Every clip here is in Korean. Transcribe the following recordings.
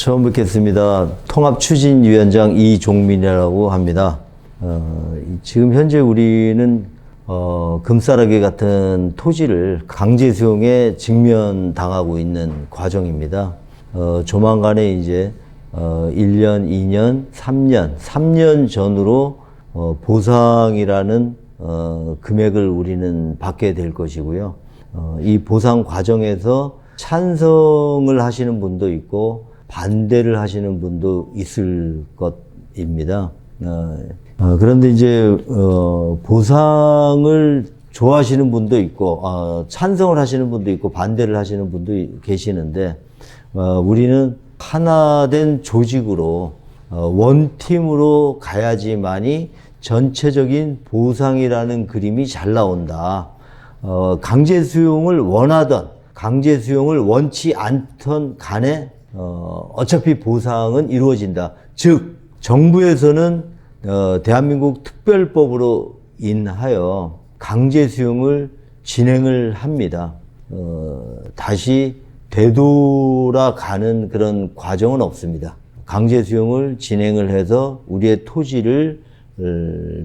처음 뵙겠습니다. 통합추진위원장 이종민이라고 합니다. 어, 이- 지금 현재 우리는 어, 금싸라기 같은 토지를 강제 수용에 직면당하고 있는 과정입니다. 어, 조만간에 이제 어, 1년, 2년, 3년, 3년 전으로 어, 보상이라는 어, 금액을 우리는 받게 될 것이고요. 어, 이 보상 과정에서 찬성을 하시는 분도 있고 반대를 하시는 분도 있을 것입니다. 어, 어, 그런데 이제 어, 보상을 좋아하시는 분도 있고 어, 찬성을 하시는 분도 있고 반대를 하시는 분도 이- 계시는데 어, 우리는 하나된 조직으로 어, 원팀으로 가야지만이 전체적인 보상이라는 그림이 잘 나온다. 어, 강제 수용을 원하던 강제 수용을 원치 않던 간에 어, 어차피 보상은 이루어진다. 즉 정부에서는 어, 대한민국 특별법으로 인하여 강제 수용을 진행을 합니다. 어, 다시 되돌아가는 그런 과정은 없습니다. 강제 수용을 진행을 해서 우리의 토지를 어,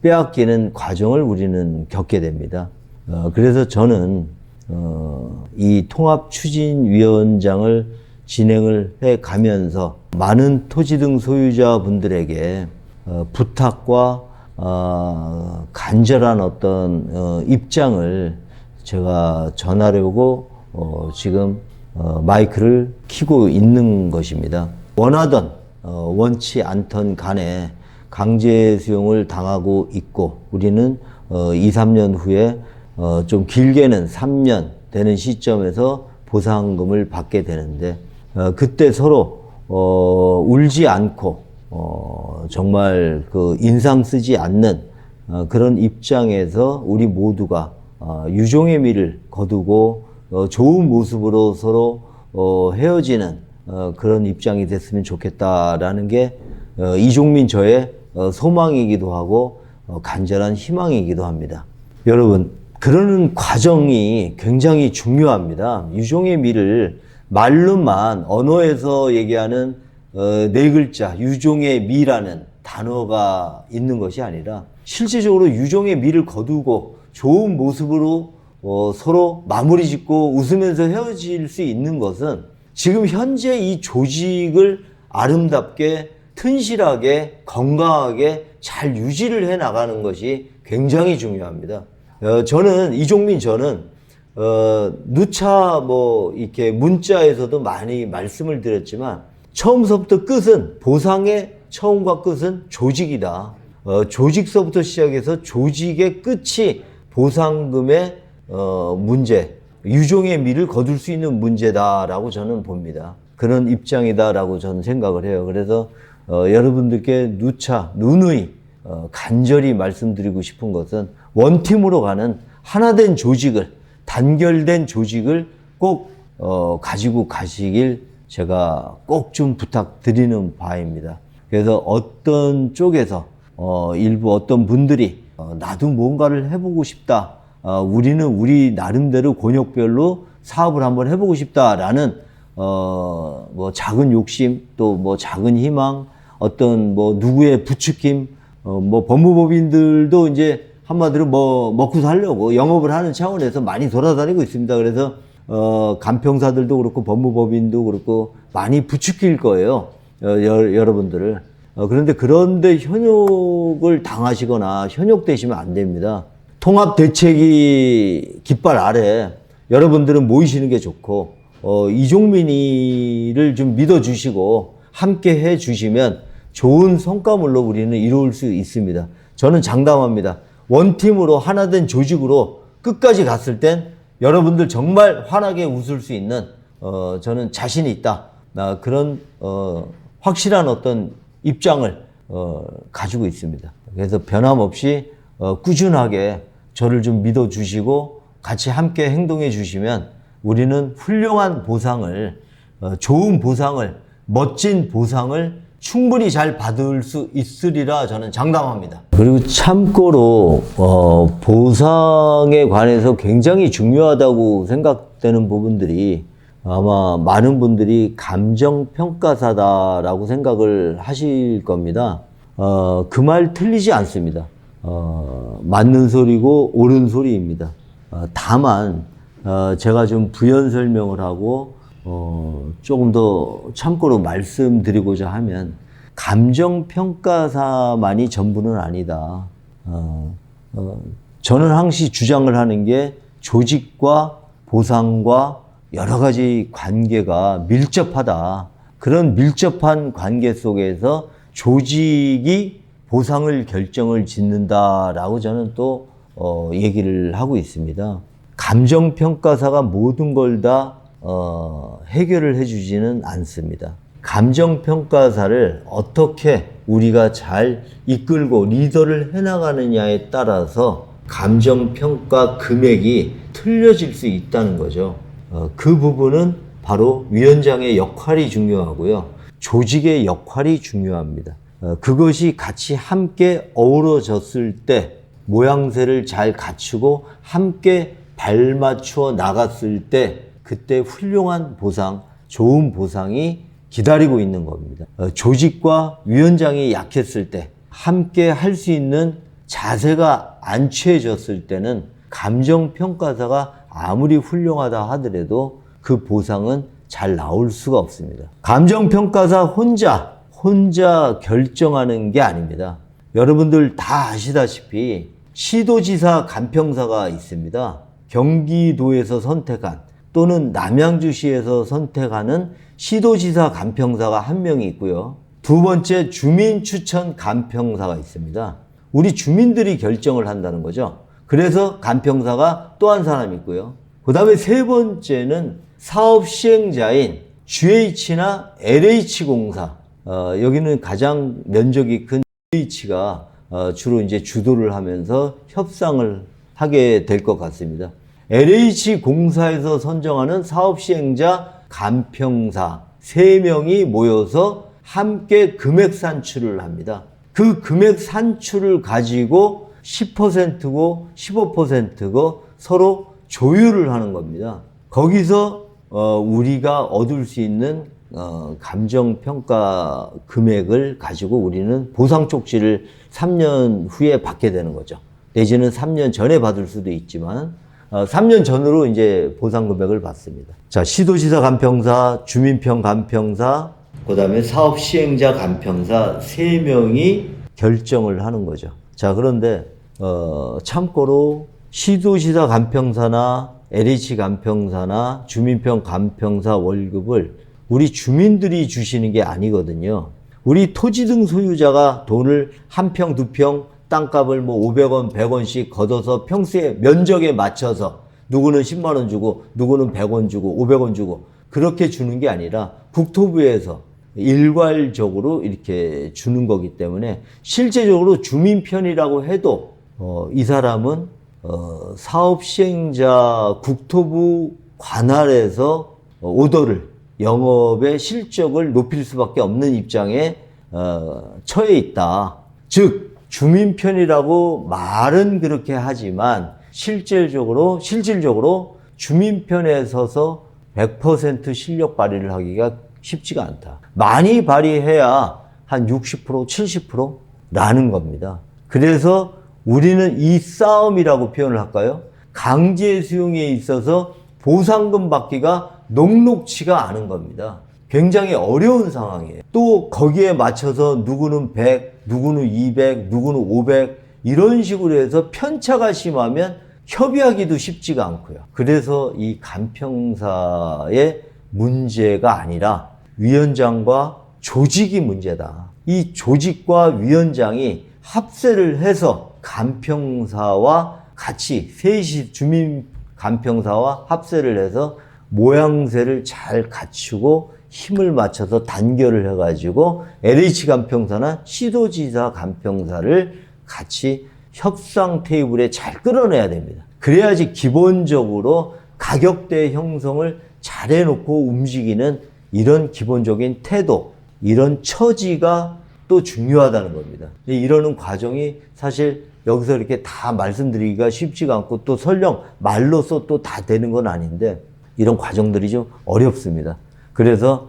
빼앗기는 과정을 우리는 겪게 됩니다. 어, 그래서 저는 어, 이 통합 추진위원장을 진행을 해 가면서 많은 토지 등 소유자분들에게 어, 부탁과 어, 간절한 어떤 어, 입장을 제가 전하려고 어, 지금 어, 마이크를 켜고 있는 것입니다. 원하던 어, 원치 않던 간에 강제 수용을 당하고 있고 우리는 어, 2, 3년 후에 어, 좀 길게는 3년 되는 시점에서 보상금을 받게 되는데 어, 그때 서로 어, 울지 않고 어, 정말 그 인상 쓰지 않는 어, 그런 입장에서 우리 모두가 어, 유종의 미를 거두고 어, 좋은 모습으로 서로 어, 헤어지는 어, 그런 입장이 됐으면 좋겠다라는 게 어, 이종민 저의 어, 소망이기도 하고 어, 간절한 희망이기도 합니다. 여러분 그러는 과정이 굉장히 중요합니다. 유종의 미를 말로만 언어에서 얘기하는 어, 네 글자 유종의 미라는 단어가 있는 것이 아니라 실질적으로 유종의 미를 거두고 좋은 모습으로 어, 서로 마무리 짓고 웃으면서 헤어질 수 있는 것은 지금 현재 이 조직을 아름답게 튼실하게 건강하게 잘 유지를 해 나가는 것이 굉장히 중요합니다. 어, 저는 이종민 저는 어, 누차 뭐 이렇게 문자에서도 많이 말씀을 드렸지만 처음서부터 끝은 보상의 처음과 끝은 조직이다. 어, 조직서부터 시작해서 조직의 끝이 보상금의 어, 문제, 유종의 미를 거둘 수 있는 문제다라고 저는 봅니다. 그런 입장이다라고 저는 생각을 해요. 그래서 어, 여러분들께 누차 누누이 어, 간절히 말씀드리고 싶은 것은 원팀으로 가는 하나된 조직을 단결된 조직을 꼭 어, 가지고 가시길 제가 꼭 좀 부탁드리는 바입니다. 그래서 어떤 쪽에서 어, 일부 어떤 분들이 어, 나도 뭔가를 해보고 싶다. 어, 우리는 우리 나름대로 권역별로 사업을 한번 해보고 싶다라는 어, 뭐 작은 욕심 또 뭐 작은 희망 어떤 뭐 누구의 부추김 어, 뭐 법무법인들도 이제 한마디로 뭐 먹고 살려고 영업을 하는 차원에서 많이 돌아다니고 있습니다. 그래서 어, 간평사들도 그렇고 법무법인도 그렇고 많이 부추길 거예요. 어, 여, 여러분들을. 어, 그런데 그런데 현욕을 당하시거나 현욕되시면 안 됩니다. 통합 대책이 깃발 아래 여러분들은 모이시는 게 좋고 어, 이종민이를 좀 믿어주시고 함께 해주시면 좋은 성과물로 우리는 이룰 수 있습니다. 저는 장담합니다. 원팀으로 하나된 조직으로 끝까지 갔을 땐 여러분들 정말 환하게 웃을 수 있는 어, 저는 자신이 있다. 나 그런 어, 확실한 어떤 입장을 어, 가지고 있습니다. 그래서 변함없이 어, 꾸준하게 저를 좀 믿어주시고 같이 함께 행동해 주시면 우리는 훌륭한 보상을 어, 좋은 보상을 멋진 보상을 충분히 잘 받을 수 있으리라 저는 장담합니다. 그리고 참고로 어, 보상에 관해서 굉장히 중요하다고 생각되는 부분들이 아마 많은 분들이 감정 평가사다라고 생각을 하실 겁니다. 어, 그 말 틀리지 않습니다. 어, 맞는 소리고 옳은 소리입니다. 어, 다만, 어, 제가 좀 부연 설명을 하고, 어, 조금 더 참고로 말씀드리고자 하면, 감정평가사만이 전부는 아니다. 어, 어, 저는 항시 주장을 하는 게 조직과 보상과 여러 가지 관계가 밀접하다. 그런 밀접한 관계 속에서 조직이 보상을 결정을 짓는다라고 저는 또 어, 얘기를 하고 있습니다. 감정평가사가 모든 걸다 어, 해결을 해주지는 않습니다. 감정평가사를 어떻게 우리가 잘 이끌고 리더를 해나가느냐에 따라서 감정평가 금액이 틀려질 수 있다는 거죠. 어, 그 부분은 바로 위원장의 역할이 중요하고요. 조직의 역할이 중요합니다. 어, 그것이 같이 함께 어우러졌을 때 모양새를 잘 갖추고 함께 발맞추어 나갔을 때 그때 훌륭한 보상, 좋은 보상이 기다리고 있는 겁니다. 어, 조직과 위원장이 약했을 때 함께 할 수 있는 자세가 안 취해졌을 때는 감정 평가사가 아무리 훌륭하다 하더라도 그 보상은 잘 나올 수가 없습니다. 감정 평가사 혼자, 혼자 결정하는 게 아닙니다. 여러분들 다 아시다시피 시도지사 간평사가 있습니다. 경기도에서 선택한 또는 남양주시에서 선택하는 시도지사 간평사가 한 명이 있고요. 두 번째 주민 추천 간평사가 있습니다. 우리 주민들이 결정을 한다는 거죠. 그래서 간평사가 또 한 사람 있고요. 그 다음에 세 번째는 사업 시행자인 GH나 LH공사. 어, 여기는 가장 면적이 큰 GH가 어, 주로 이제 주도를 하면서 협상을 하게 될 것 같습니다. LH공사에서 선정하는 사업 시행자 간평사 세 명이 모여서 함께 금액 산출을 합니다. 그 금액 산출을 가지고 10%고 15%고 서로 조율을 하는 겁니다. 거기서 어, 우리가 얻을 수 있는 어, 감정 평가 금액을 가지고 우리는 보상 쪽지를 3년 후에 받게 되는 거죠. 내지는 3년 전에 받을 수도 있지만 어, 3년 전으로 이제 보상 금액을 받습니다. 자, 시도지사 간평사, 주민평 간평사, 그다음에 사업 시행자 간평사 세 명이 결정을 하는 거죠. 자, 그런데 어, 참고로 시도지사 간평사나 LH 간평사나 주민평 간평사 월급을 우리 주민들이 주시는 게 아니거든요. 우리 토지 등 소유자가 돈을 한 평, 두 평, 땅값을 뭐 500원, 100원씩 걷어서 평수의 면적에 맞춰서 누구는 10만 원 주고 누구는 100원 주고 500원 주고 그렇게 주는 게 아니라 국토부에서 일괄적으로 이렇게 주는 거기 때문에 실제적으로 주민 편이라고 해도 어, 이 사람은 어, 사업 시행자 국토부 관할에서 어, 오더를 영업의 실적을 높일 수밖에 없는 입장에 어, 처해 있다. 즉 주민 편이라고 말은 그렇게 하지만 실질적으로 실질적으로 주민 편에 서서 100% 실력 발휘를 하기가 쉽지가 않다. 많이 발휘해야 한 60% 70%라는 겁니다. 그래서 우리는 이 싸움이라고 표현을 할까요? 강제 수용에 있어서 보상금 받기가 녹록치가 않은 겁니다. 굉장히 어려운 상황이에요. 또 거기에 맞춰서 누구는 100, 누구는 200, 누구는 500 이런 식으로 해서 편차가 심하면 협의하기도 쉽지가 않고요. 그래서 이 간평사의 문제가 아니라 위원장과 조직이 문제다. 이 조직과 위원장이 합세를 해서 간평사와 같이 셋이 주민 간평사와 합세를 해서 모양새를 잘 갖추고 힘을 맞춰서 단결을 해가지고 LH 간평사나 시도지사 간평사를 같이 협상 테이블에 잘 끌어내야 됩니다. 그래야지 기본적으로 가격대 형성을 잘 해놓고 움직이는 이런 기본적인 태도, 이런 처지가 또 중요하다는 겁니다. 이러는 과정이 사실 여기서 이렇게 다 말씀드리기가 쉽지가 않고 또 설령 말로써 또 다 되는 건 아닌데 이런 과정들이 좀 어렵습니다. 그래서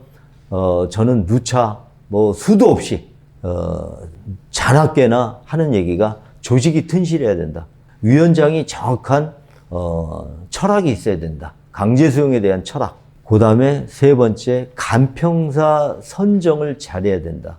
어, 저는 누차 뭐 수도 없이 어, 자나깨나 하는 얘기가 조직이 튼실해야 된다. 위원장이 정확한 어, 철학이 있어야 된다. 강제 수용에 대한 철학. 그 다음에 세 번째 간평사 선정을 잘해야 된다.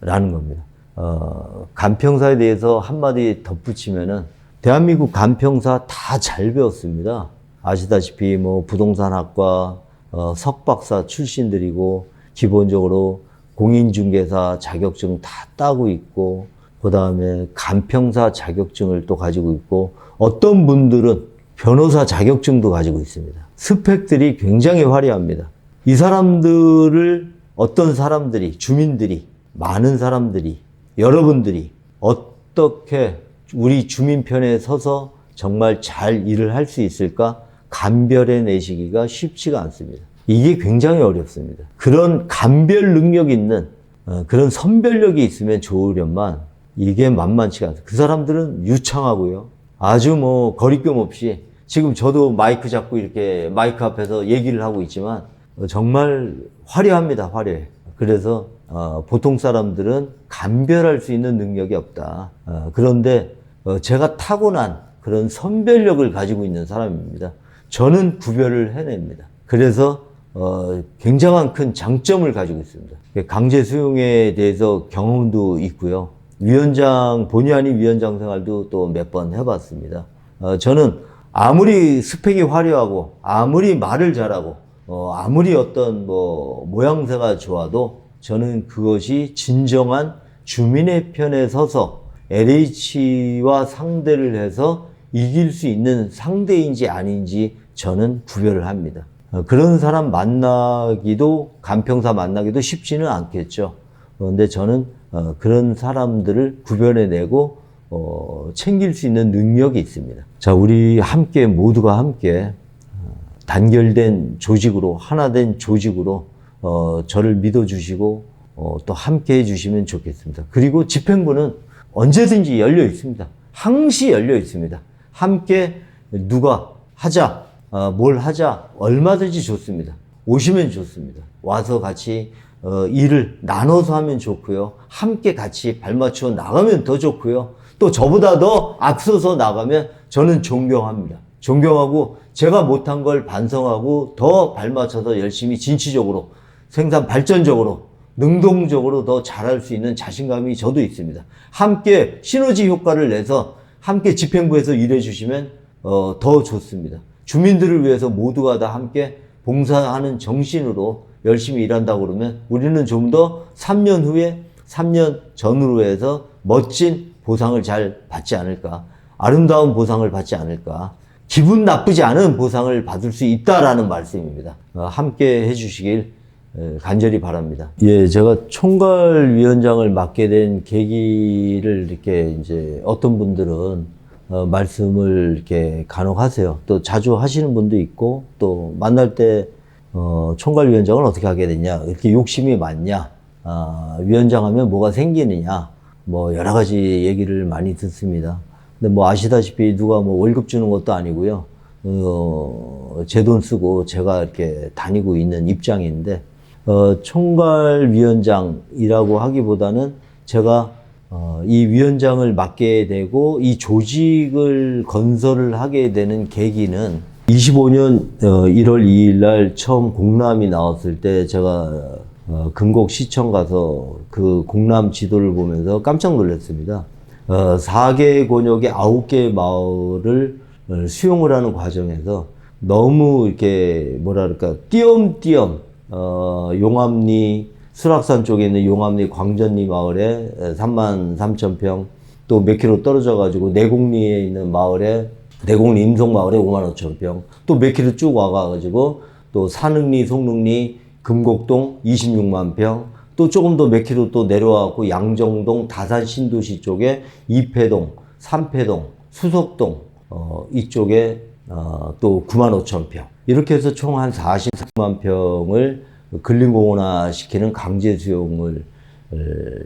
라는 겁니다. 어, 간평사에 대해서 한마디 덧붙이면은 대한민국 간평사 다 잘 배웠습니다. 아시다시피 뭐 부동산학과 어, 석박사 출신들이고 기본적으로 공인중개사 자격증 다 따고 있고 그 다음에 간평사 자격증을 또 가지고 있고 어떤 분들은 변호사 자격증도 가지고 있습니다. 스펙들이 굉장히 화려합니다. 이 사람들을 어떤 사람들이 주민들이 많은 사람들이 여러분들이 어떻게 우리 주민 편에 서서 정말 잘 일을 할 수 있을까 감별해 내시기가 쉽지가 않습니다. 이게 굉장히 어렵습니다. 그런 감별 능력 있는 어, 그런 선별력이 있으면 좋으련만 이게 만만치가 않습니다. 그 사람들은 유창하고요. 아주 뭐 거리낌 없이 지금 저도 마이크 잡고 이렇게 마이크 앞에서 얘기를 하고 있지만 어, 정말 화려합니다. 화려해. 그래서 어, 보통 사람들은 감별할 수 있는 능력이 없다. 어, 그런데 어, 제가 타고난 그런 선별력을 가지고 있는 사람입니다. 저는 구별을 해냅니다. 그래서 어, 굉장한 큰 장점을 가지고 있습니다. 강제 수용에 대해서 경험도 있고요. 위원장 본의 아닌 위원장 생활도 또 몇 번 해봤습니다. 어, 저는 아무리 스펙이 화려하고 아무리 말을 잘하고 어, 아무리 어떤 뭐 모양새가 좋아도 저는 그것이 진정한 주민의 편에 서서 LH와 상대를 해서 이길 수 있는 상대인지 아닌지 저는 구별을 합니다. 어, 그런 사람 만나기도 간평사 만나기도 쉽지는 않겠죠. 그런데 저는 어, 그런 사람들을 구별해내고 어, 챙길 수 있는 능력이 있습니다. 자, 우리 함께 모두가 함께 어, 단결된 조직으로 하나된 조직으로 어, 저를 믿어주시고 어, 또 함께 해주시면 좋겠습니다. 그리고 집행부는 언제든지 열려 있습니다. 항시 열려 있습니다. 함께 누가 하자, 어, 뭘 하자, 얼마든지 좋습니다. 오시면 좋습니다. 와서 같이 어, 일을 나눠서 하면 좋고요. 함께 같이 발맞춰 나가면 더 좋고요. 또 저보다 더 앞서서 나가면 저는 존경합니다. 존경하고 제가 못한 걸 반성하고 더 발맞춰서 열심히 진취적으로 생산 발전적으로 능동적으로 더 잘할 수 있는 자신감이 저도 있습니다. 함께 시너지 효과를 내서 함께 집행부에서 일해 주시면 어, 더 좋습니다. 주민들을 위해서 모두가 다 함께 봉사하는 정신으로 열심히 일한다고 그러면 우리는 좀 더 3년 후에 3년 전으로 해서 멋진 보상을 잘 받지 않을까. 아름다운 보상을 받지 않을까. 기분 나쁘지 않은 보상을 받을 수 있다라는 말씀입니다. 어, 함께 해주시길 에, 간절히 바랍니다. 예, 제가 총괄위원장을 맡게 된 계기를 이렇게 이제 어떤 분들은 어, 말씀을 이렇게 간혹 하세요. 또 자주 하시는 분도 있고 또 만날 때 어, 총괄위원장을 어떻게 하게 됐냐, 이렇게 욕심이 많냐, 아, 위원장 하면 뭐가 생기느냐, 뭐 여러 가지 얘기를 많이 듣습니다. 근데 뭐 아시다시피 누가 뭐 월급 주는 것도 아니고요. 어, 제 돈 쓰고 제가 이렇게 다니고 있는 입장인데, 어, 총괄위원장이라고 하기보다는 제가 어, 이 위원장을 맡게 되고 이 조직을 건설을 하게 되는 계기는 25년 어, 1월 2일 날 처음 공람이 나왔을 때 제가 어, 금곡 시청 가서 그 공람 지도를 보면서 깜짝 놀랐습니다. 어, 4개 권역의 9개 마을을 어, 수용을 하는 과정에서 너무 이렇게 뭐랄까 띄엄띄엄 어, 용암리 수락산 쪽에 있는 용암리 광전리 마을에 3만 3천 평, 또 몇 킬로 떨어져 가지고 내곡리에 있는 마을에 내곡리 임성 마을에 5만 5천 평, 또 몇 킬로 쭉 와가 가지고 또 산흥리, 송릉리, 금곡동 26만 평, 또 조금 더 몇 킬로 또 내려와갖고 양정동, 다산 신도시 쪽에 이패동, 삼패동, 수석동 어, 이쪽에 어, 또 9만 5천 평. 이렇게 해서 총 한 43만 평을 근린공원화 시키는 강제 수용을 어,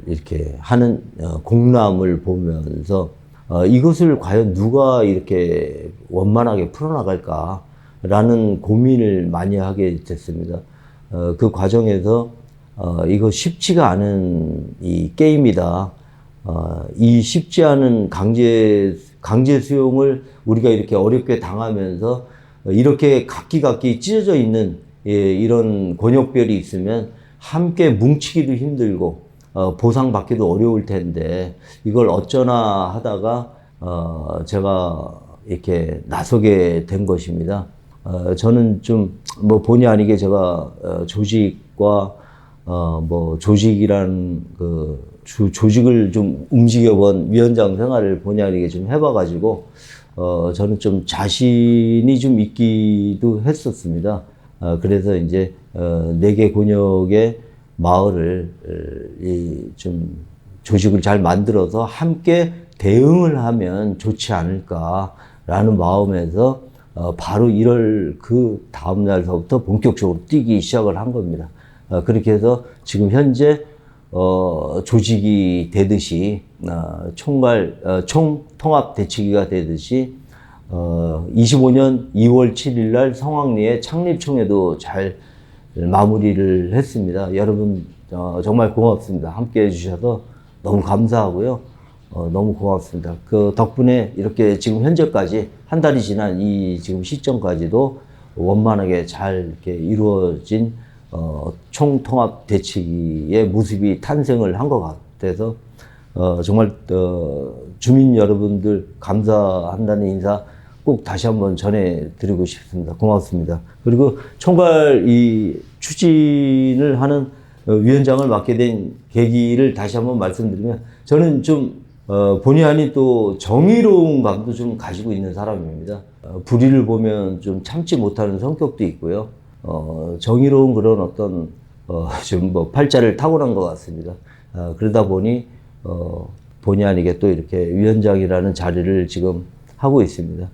이렇게 하는 어, 공람을 보면서 어, 이것을 과연 누가 이렇게 원만하게 풀어나갈까 라는 고민을 많이 하게 됐습니다. 어, 그 과정에서 어, 이거 쉽지가 않은 이 게임이다. 어, 이 쉽지 않은 강제 강제 수용을 우리가 이렇게 어렵게 당하면서 이렇게 각기각기 찢어져 있는 예, 이런 권역별이 있으면 함께 뭉치기도 힘들고 어, 보상받기도 어려울 텐데 이걸 어쩌나 하다가 어, 제가 이렇게 나서게 된 것입니다. 어, 저는 좀 뭐 본의 아니게 제가 어, 조직과 어, 뭐 조직이란 그 주, 조직을 좀 움직여본 위원장 생활을 본의 아니게 좀 해봐가지고 어, 저는 좀 자신이 좀 있기도 했었습니다. 어, 그래서 이제 어, 네개 권역의 마을을 어, 이, 좀 조직을 잘 만들어서 함께 대응을 하면 좋지 않을까라는 마음에서 어, 바로 1월 그 다음 날서부터 본격적으로 뛰기 시작을 한 겁니다. 어, 그렇게 해서 지금 현재 어, 조직이 되듯이 어, 총괄 어, 총 통합 대치기가 되듯이 어, 25년 2월 7일 날 성황리에 창립총회도 잘 마무리를 했습니다. 여러분 어, 정말 고맙습니다. 함께 해주셔서 너무 감사하고요. 어, 너무 고맙습니다. 그 덕분에 이렇게 지금 현재까지 한 달이 지난 이 지금 시점까지도 원만하게 잘 이렇게 이루어진 어, 총통합 대치기의 모습이 탄생을 한 것 같아서 어, 정말 어, 주민 여러분들 감사한다는 인사 꼭 다시 한번 전해드리고 싶습니다. 고맙습니다. 그리고 총괄 이 추진을 하는 어, 위원장을 맡게 된 계기를 다시 한번 말씀드리면 저는 좀 어, 본의 아닌 또 정의로운 감도 좀 가지고 있는 사람입니다. 어, 불의를 보면 좀 참지 못하는 성격도 있고요. 어, 정의로운 그런 어떤 어, 좀뭐 팔자를 타고난 것 같습니다. 어, 그러다 보니 어, 본의 아니게 또 이렇게 위원장이라는 자리를 지금 하고 있습니다.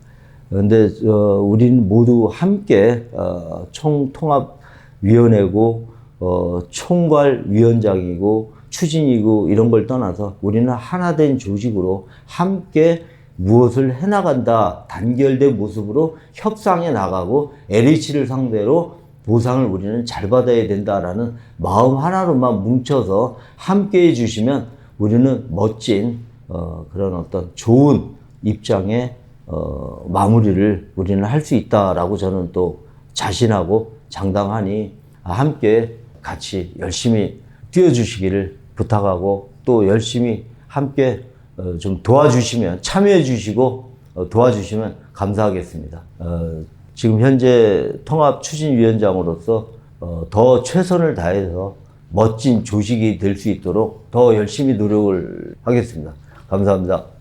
그런데 어, 우리는 모두 함께 어, 총통합위원회고 어, 총괄위원장이고 추진이고 이런 걸 떠나서 우리는 하나된 조직으로 함께 무엇을 해나간다 단결된 모습으로 협상해 나가고 LH를 상대로 보상을 우리는 잘 받아야 된다라는 마음 하나로만 뭉쳐서 함께 해주시면 우리는 멋진 어, 그런 어떤 좋은 입장의 어, 마무리를 우리는 할 수 있다라고 저는 또 자신하고 장담하니 함께 같이 열심히 뛰어주시기를 부탁하고 또 열심히 함께 어, 좀 도와주시면 참여해 주시고 어, 도와주시면 감사하겠습니다. 어, 지금 현재 통합 추진위원장으로서 어, 더 최선을 다해서 멋진 조직이 될 수 있도록 더 열심히 노력을 하겠습니다. 감사합니다.